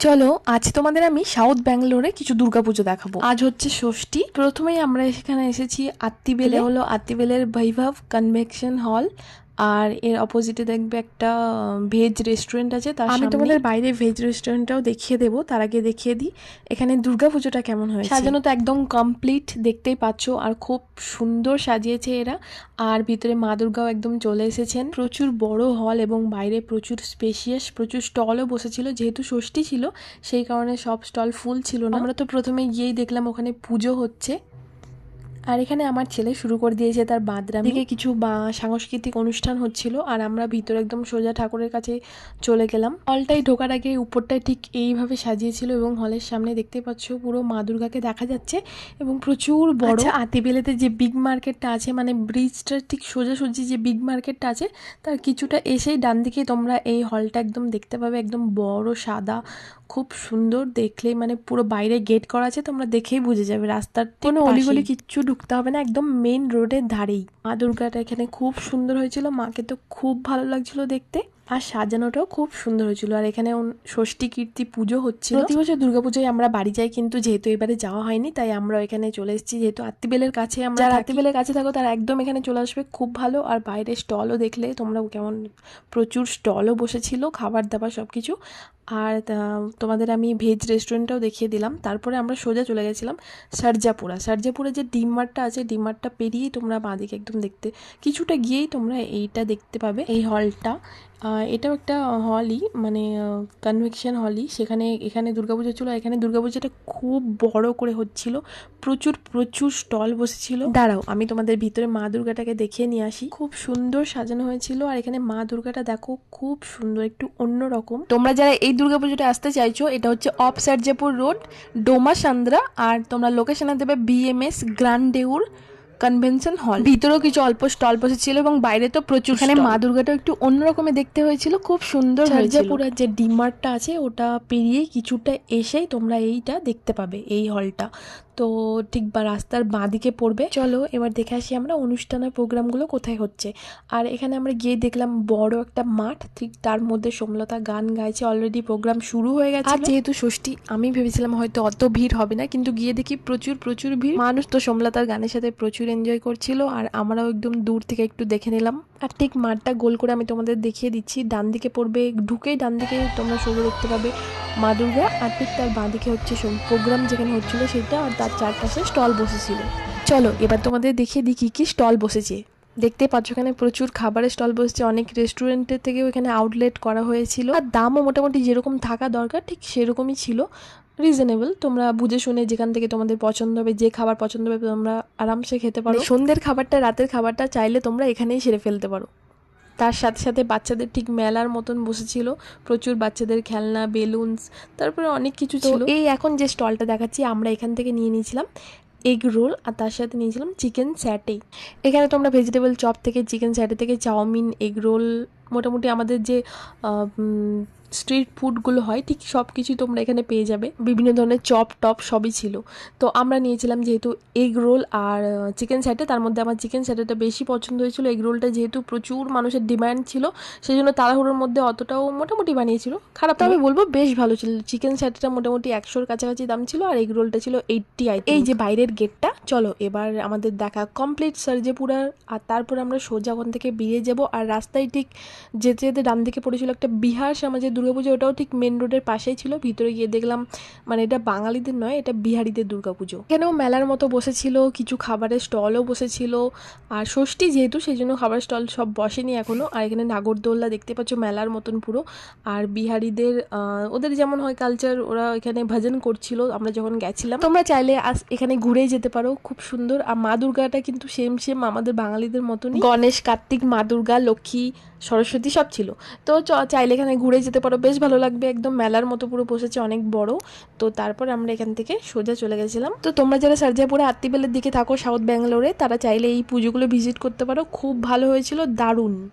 চলো আজ তোমাদের আমি সাউথ ব্যাঙ্গালোরে কিছু দুর্গাপুজো দেখাবো। আজ হচ্ছে ষষ্ঠী। প্রথমেই আমরা এখানে এসেছি আত্মিবেলে হলো আত্মিবেলের বৈভব কনভেকশন হল। আর এর অপোজিটে দেখবে একটা ভেজ রেস্টুরেন্ট আছে তার আমি তোমাদের বাইরে ভেজ রেস্টুরেন্টটাও দেখিয়ে দেবো তার আগে দেখিয়ে দিই। এখানে দুর্গাপুজোটা কেমন হয়েছে? সাজানো তো একদম কমপ্লিট দেখতেই পাচ্ছ আর খুব সুন্দর সাজিয়েছে এরা। আর ভিতরে মা দুর্গাও একদম চলে এসেছেন। প্রচুর বড় হল এবং বাইরে প্রচুর স্পেশিয়াস প্রচুর স্টলও বসেছিল যেহেতু ষষ্ঠী ছিল সেই কারণে সব স্টল ফুল ছিল না। আমরা তো প্রথমে গিয়েই দেখলাম ওখানে পুজো হচ্ছে। আর এখানে আমার ছেলে শুরু করে দিয়েছে তার বাদরাম। দিকে কিছু বা সাংস্কৃতিক অনুষ্ঠান হচ্ছিল আর আমরা ভিতরে একদম সোজা ঠাকুরের কাছে চলে গেলাম। হলটাই ঢোকার আগে উপরটাই ঠিক এইভাবে সাজিয়েছিল এবং হলের সামনে দেখতে পাচ্ছ পুরো মা দুর্গাকে দেখা যাচ্ছে এবং প্রচুর বড়। আচ্ছা, আতিবেলেতে যে বিগ মার্কেটটা আছে মানে ব্রিজটা ঠিক সোজাসুজি যে বিগ মার্কেটটা আছে তার কিছুটা এসেই ডান দিকে তোমরা এই হলটা একদম দেখতে পাবে একদম বড় সাদা খুব সুন্দর দেখলে মানে পুরো বাইরে গেট করা আছে তোমরা দেখেই বুঝে যাবে। রাস্তার কোনো অলিগলি কিচ্ছু ঢুকতে হবে না একদম মেন রোডের ধারেই। মা দুর্গাটা এখানে খুব সুন্দর হয়েছিল মাকে তো খুব ভালো লাগছিল দেখতে। আর সাজানোটাও খুব সুন্দর হয়েছিল। আর এখানে ষষ্ঠী কীর্তি পুজো হচ্ছিল। প্রতি বছর দুর্গাপুজোয় আমরা বাড়ি যাই কিন্তু যেহেতু এবারে যাওয়া হয়নি তাই আমরা এখানে চলে এসেছি। যেহেতু আত্মিবেলের কাছে আমরা আত্মিবেলের কাছে থাকো তারা একদম এখানে চলে আসবে। খুব ভালো। আর বাইরে স্টলও দেখলে তোমরা কেমন প্রচুর স্টলও বসেছিল খাবার দাবার সব কিছু আর তোমাদের আমি ভেজ রেস্টুরেন্টটাও দেখিয়ে দিলাম। তারপরে আমরা সোজা চলে গেছিলাম সারজাপুরা। সারজাপুরে যে ডিম মার্টটা আছে ডিম মার্টটা পেরিয়েই তোমরা বাঁদিকে একদম দেখতে কিছুটা গিয়েই তোমরা এইটা দেখতে পাবে এই হলটা। এটাও একটা হলই মানে কনভেকশন হলই। সেখানে এখানে দুর্গাপুজো ছিল এখানে দুর্গাপুজোটা খুব বড় করে হচ্ছিল। প্রচুর প্রচুর স্টল বসেছিল। দাঁড়াও আমি তোমাদের ভিতরে মা দুর্গাটাকে দেখিয়ে নিয়ে আসি। খুব সুন্দর সাজানো হয়েছিল আর এখানে মা দুর্গাটা দেখো খুব সুন্দর একটু অন্যরকম তোমরা যারা এই দুর্গাপুজোটা আসতে চাইছো এটা হচ্ছে off Sarjapur road Dommasandra আর তোমরা লোকেশনে দেবে বিএমএস গ্রান্ডেউর কনভেনশন হল ভিতরেও কিছু অল্প স্টল বসেছিল এবং বাইরে তো প্রচুর এখানে মা দুর্গাটা একটু অন্যরকমে দেখতে হয়েছিল খুব সুন্দর সার্জাপুরের যে ডিমার্টটা আছে ওটা পেরিয়ে কিছুটা এসেই তোমরা এইটা দেখতে পাবে এই হলটা তো ঠিক বা রাস্তার বাঁ দিকে পড়বে। চলো, এবার দেখে আসি আমরা অনুষ্ঠানের প্রোগ্রামগুলো কোথায় হচ্ছে। আর এখানে আমরা গিয়ে দেখলাম বড় একটা মাঠ, ঠিক তার মধ্যে সোমলতা গান গাইছে অলরেডি প্রোগ্রাম শুরু হয়ে গেছে। আর যেহেতু ষষ্ঠী, আমি ভেবেছিলাম হয়তো অত ভিড় হবে না, কিন্তু গিয়ে দেখি প্রচুর প্রচুর ভিড়। মানুষ তো সোমলতার গানের সাথে প্রচুর এনজয় করছিল, আর আমরাও একদম দূর থেকে একটু দেখে নিলাম। আর ঠিক মাঠটা গোল করে আমি তোমাদের দেখিয়ে দিচ্ছি। ডান দিকে পড়বে, ঢুকেই ডান দিকে তোমরা সোজা দেখতে পাবে মা দুর্গা। আর ঠিক তার বাঁ দিকে হচ্ছে প্রোগ্রাম যেখানে হচ্ছিল সেটা, আর তার চারপাশে স্টল বসেছিল। চলো, এবার তোমাদের দেখিয়ে দিই কী কী স্টল বসেছে। দেখতে পাচ্ছ এখানে প্রচুর খাবারের স্টল বসছে। অনেক রেস্টুরেন্টের থেকেও এখানে আউটলেট করা হয়েছিল। আর দামও মোটামুটি যেরকম থাকা দরকার, ঠিক সেরকমই ছিল। রিজনেবল তোমরা বুঝে শুনে যেখান থেকে তোমাদের পছন্দ হবে, যে খাবার পছন্দ হবে, তোমরা আরামসে খেতে পারো। সন্ধ্যের খাবারটা, রাতের খাবারটা চাইলে তোমরা এখানেই সেরে ফেলতে পারো। তার সাথে সাথে বাচ্চাদের ঠিক মেলার মতন বসেছিল। প্রচুর বাচ্চাদের খেলনা বেলুনস তারপরে অনেক কিছু ছিল। এই এখন যে স্টলটা দেখাচ্ছি আমরা এখান থেকে নিয়ে নিয়েছিলাম এগ রোল আর তার সাথে নিয়েছিলাম চিকেন স্যাটে এখানে তো আমরা ভেজিটেবল চপ থেকে চিকেন স্যাটে থেকে চাউমিন এগ রোল মোটামুটি আমাদের যে স্ট্রিট ফুডগুলো হয় ঠিক সব কিছুই তোমরা এখানে পেয়ে যাবে। বিভিন্ন ধরনের চপ টপ সবই ছিল। তো আমরা নিয়েছিলাম যেহেতু এগ রোল আর চিকেন স্যাটে তার মধ্যে আমার চিকেন স্যাটেটা বেশি পছন্দ হয়েছিল। এগ রোলটা যেহেতু প্রচুর মানুষের ডিমান্ড ছিল সেই জন্য তাড়াহুড়োর মধ্যে অতটাও মোটামুটি বানিয়েছিল। খারাপ আমি বলব বেশ ভালো ছিল। চিকেন স্যাটেটা মোটামুটি একশোর কাছাকাছি দাম ছিল আর এগ রোলটা ছিল এইটটি আই এই যে বাইরের গেটটা চলো এবার আমাদের দেখা কমপ্লিট সার্জেপুরার আর তারপর আমরা সোজা ওখান থেকে বেরিয়ে যাব। আর রাস্তায় ঠিক যেতে যেতে ডান দিকে পড়েছিল একটা বিহার সমাজের দুর্গাপুজো, ওটাও ঠিক মেন রোডের পাশেই ছিল। ভিতরে গিয়ে দেখলাম মানে এটা বাঙালিদের নয়, এটা বিহারিদের দুর্গাপুজো। এখানেও মেলার মতো বসেছিল, কিছু খাবারের স্টলও বসেছিল। আর ষষ্ঠী যেহেতু, সেই জন্য খাবার স্টল সব বসেনি এখনও আর এখানে নাগরদোল্লা দেখতে পাচ্ছ, মেলার মতন পুরো। আর বিহারিদের ওদের যেমন হয় কালচার ওরা এখানে ভজন করছিল, আমরা যখন গেছিলাম। তোমরা চাইলে এখানে ঘুরেই যেতে পারো, খুব সুন্দর। আর মা দুর্গাটা কিন্তু সেম সেম আমাদের বাঙালিদের মতন গণেশ, কার্তিক, মা দুর্গা, লক্ষ্মী, সরস্বতী সব ছিল। তো চাইলে এখানে ঘুরে যেতে পারো। বেশ ভালো লাগবে। একদম মেলার মতো পুরো বসেছে, অনেক বড়। তো তারপর আমরা এখান থেকে সোজা চলে গেছিলাম। তো তোমরা যারা সার্জাপুরে আত্মিবেলের দিকে থাকো, সাউথ ব্যাঙ্গালোরে, তারা চাইলে এই পুজোগুলো ভিজিট করতে পারো। খুব ভালো হয়েছিল, দারুণ।